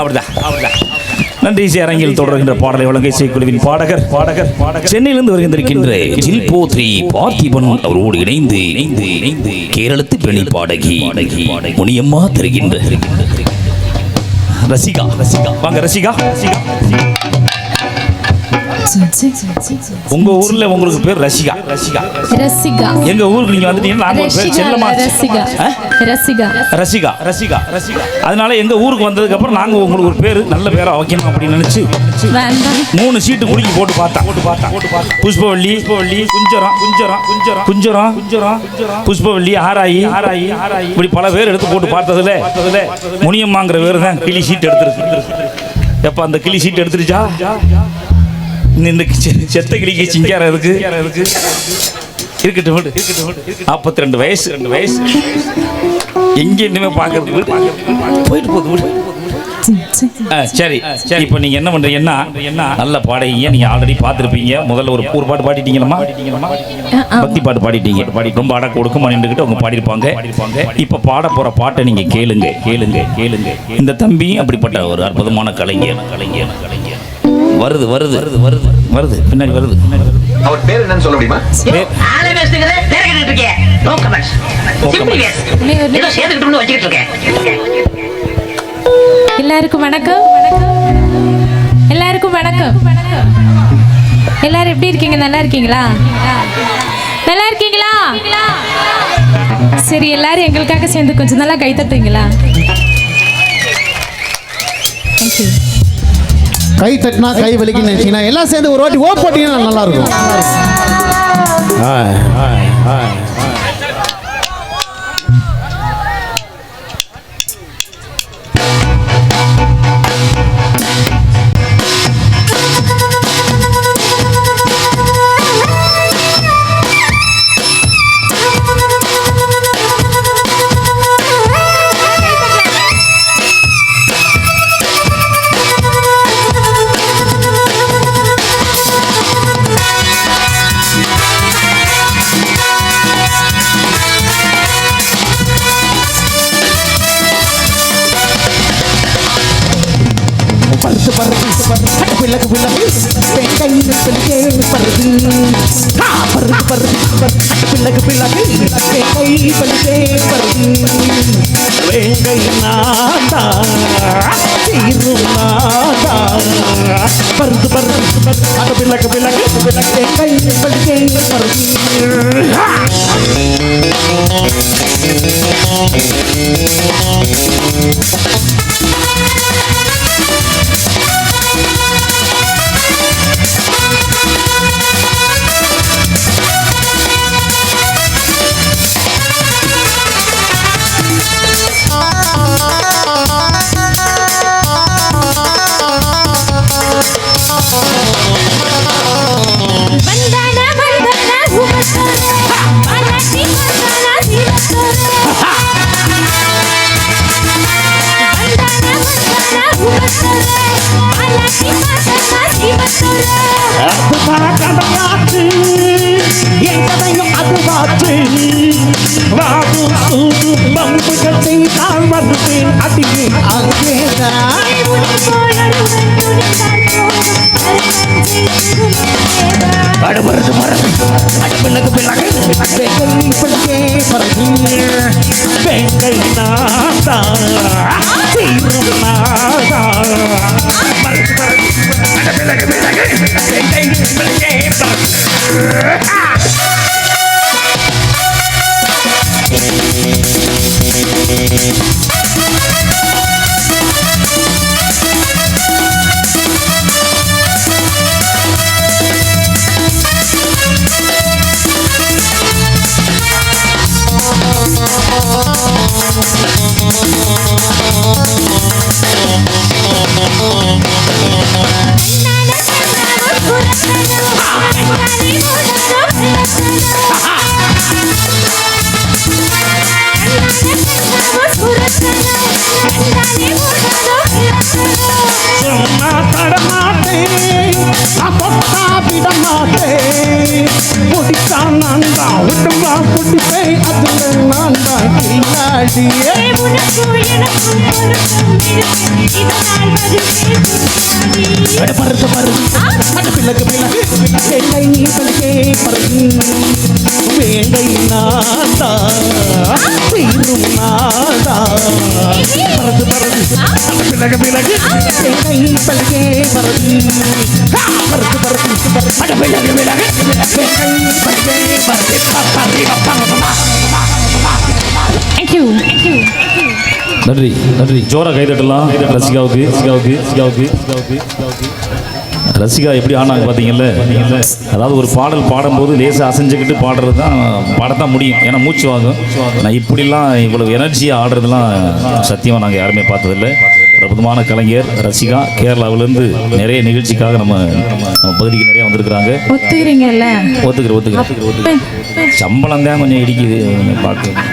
அவர்தான் அவர்தான். நன்றி அரங்கில் தொடர்கின்ற பாடலை வழங்க இசைக்குழுவின் பாடகர் பாடகர் பாடகர். சென்னையிலிருந்து வருகின்றிருக்கின்ற ஜில்போ த்ரீ பார்த்திபன் அவரோடு இணைந்து இணைந்து இணைந்து கேரளத்து பெணி பாடகி முனியம்மா தருகின்ற ரசிகா ரசிகா. வாங்க ரசிகா ரசிகா. உங்க ஊர்ல உங்களுக்கு பேர் ரசிகா ரசிகா ரசிகா எங்க ஊருக்கு நீங்க வந்துட்டீங்கன்னா நாங்க பேர் செல்லமா ரசிகா ரசிகா ரசிகா ரசிகா ரசிகா அதனால எங்க ஊருக்கு வந்ததுக்கு அப்புறம் நாங்க உங்களுக்கு ஒரு பேர் நல்ல பேரா வைக்கணும் அப்படின்னு நினைச்சு மூணு சீட்டு குடிக்கி போட்டு பார்த்தா போட்டு பார்த்தா போட்டு பார்த்தா புஷ்பவள்ளி புஷ்பவள்ளி குஞ்சரம் குஞ்சரம் குஞ்சரம் குஞ்சரம் குஞ்சரம் புஷ்பவள்ளி ஆராயி ஆராயி ஆராயி இப்படி பல பேர் எடுத்து போட்டு பார்த்ததுல முனியம்மாங்கிற பேர் தான் கிளி சீட் எடுத்துருக்கு எப்ப அந்த கிளி சீட் எடுத்துருச்சா நின்று செத்த கிளிக்கு சிங்காரம் இருக்கு இருக்கட்டும் நாற்பத்தி ரெண்டு வயசு. ரெண்டு வயசு எங்க இன்னுமே பார்க்கறது? போயிட்டு போகுது சரி சரி. இப்போ நீங்க என்ன பண்றீங்கன்னா நல்ல பாடைங்க நீங்க ஆல்ரெடி பார்த்துருப்பீங்க. முதல்ல ஒரு ஒரு பாட்டு பாடிட்டீங்களா பக்தி பாட்டு பாடிட்டீங்க. பாடி ரொம்ப அடக்க கொடுக்கும் மணிக்கிட்ட அவங்க பாடியிருப்பாங்க. இப்போ பாட போற பாட்டை நீங்க கேளுங்க கேளுங்க கேளுங்க. இந்த தம்பியும் அப்படிப்பட்ட ஒரு அற்புதமான கலைஞர் கலைஞர் கலைஞர். வருது வருது. வருது. வருது வருது பின்னாடி வருது. அவர் பேர் என்னன்னு சொல்ல முடியுமா? பேர்- ஆளே பேசுகிறத பேர கேட்டுட்டு இருக்கே. நோ கமெண்ட்ஸ் சிம்பிள் எஸ் ஏதோ சேர்த்துக்கிட்டு வச்சுக்கிட்டு இருக்கேன் எல்லாருக்கும் வணக்கம். எல்லாருக்கும் வணக்கம். எல்லாரும் எப்படி இருக்கீங்க? நல்லா இருக்கீங்களா? நல்லா இருக்கீங்களா? சரி எல்லாரும் எங்களுக்காக சேர்ந்து கொஞ்சம் நல்லா கை தட்டுங்களா தேங்க்யூ கை தட்டினா கை வலிக்குன்னு நினைச்சீங்கன்னா எல்லாம் சேர்ந்து ஒரு வாட்டி ஓ போட்டீங்கன்னா நல்லா இருக்கும். பருத்து பிள்ளக்கு பிள்ளக்கு கையில் பிள்ளைக்கே பருது ஆ, பருத்து பருத்து பருத்து பிள்ளக்கு பிள்ளக்கு கை பிள்ளைக்கே பருது வேங்கை நாதா தீரும் நாதா பருத்து பருத்து பருத்து பிள்ளக்கு பிள்ளக்கு கை பிள்ளைக்கே பருது ஆ. வந்தான நான் வருவேன் அடியே அங்கேதான் உனக்கு போலருவன் துணிந்தால் போதும் அருகஞ்சை திருநேவா அட வருது வருது அட பிள்ளைக்கு பிள்ளைக்கு வெங்கை பிள்ளைக்கே பரவி விட மாட்டேன் முடிச்சா நான் தான் விட்டுவா பிடிப்பேன் அதுல அட பருத்து பருத்து பிள்ளைக்கு நாதா பருத்து அட பிள்ளைக்கு பிள்ளைக்கு வேங்கை பிள்ளைக்கே பருது பருத்து பருத்து அட பிள்ளைக்கு பிள்ளைக்கு வேங்கை பிள்ளைக்கே பருது பப்பரி பப்பரமா தேங்க்யூ தேங்க்யூ நன்றி நன்றி ஜோரா கை தட்டலாம் ரசிகாவுக்கு ரசிகாவுக்கு ரசிகாவுக்கு ரசிகாவுக்கு ரசிகா எப்படி ஆனாங்க பார்த்தீங்கல்ல? அதாவது ஒரு பாடல் பாடும்போது லேசாக அசைஞ்சுக்கிட்டு பாடுறது தான் பாடத்தான் முடியும். ஏன்னா மூச்சு வாங்கும். நான் இப்படிலாம் இவ்வளவு எனர்ஜியாக ஆடுறதுலாம் சத்தியமாக நாங்கள் யாருமே பார்த்ததில்ல. அற்புதமான கலைஞர் ரசிகா கேரளாவிலேருந்து நிறைய நிகழ்ச்சிக்காக நம்ம நம்ம பகுதிக்கு நிறைய வந்திருக்கிறாங்க. ஒத்துக்கிறீங்கல்ல? ஒத்துக்கிற ஒத்துக்கிற ஒத்துக்கிற சம்பளம் தான் கொஞ்சம் இடிக்குது பார்க்க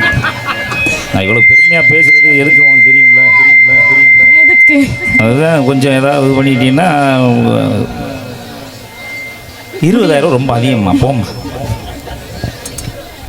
நான் இவ்வளோ பெருமையாக பேசுறது எதுக்கு உங்களுக்கு தெரியும்ல? அதுதான் கொஞ்சம் ஏதாவது இது பண்ணிட்டீங்கன்னா இருபதாயிரம் ரொம்ப அதிகமாக போம்மா.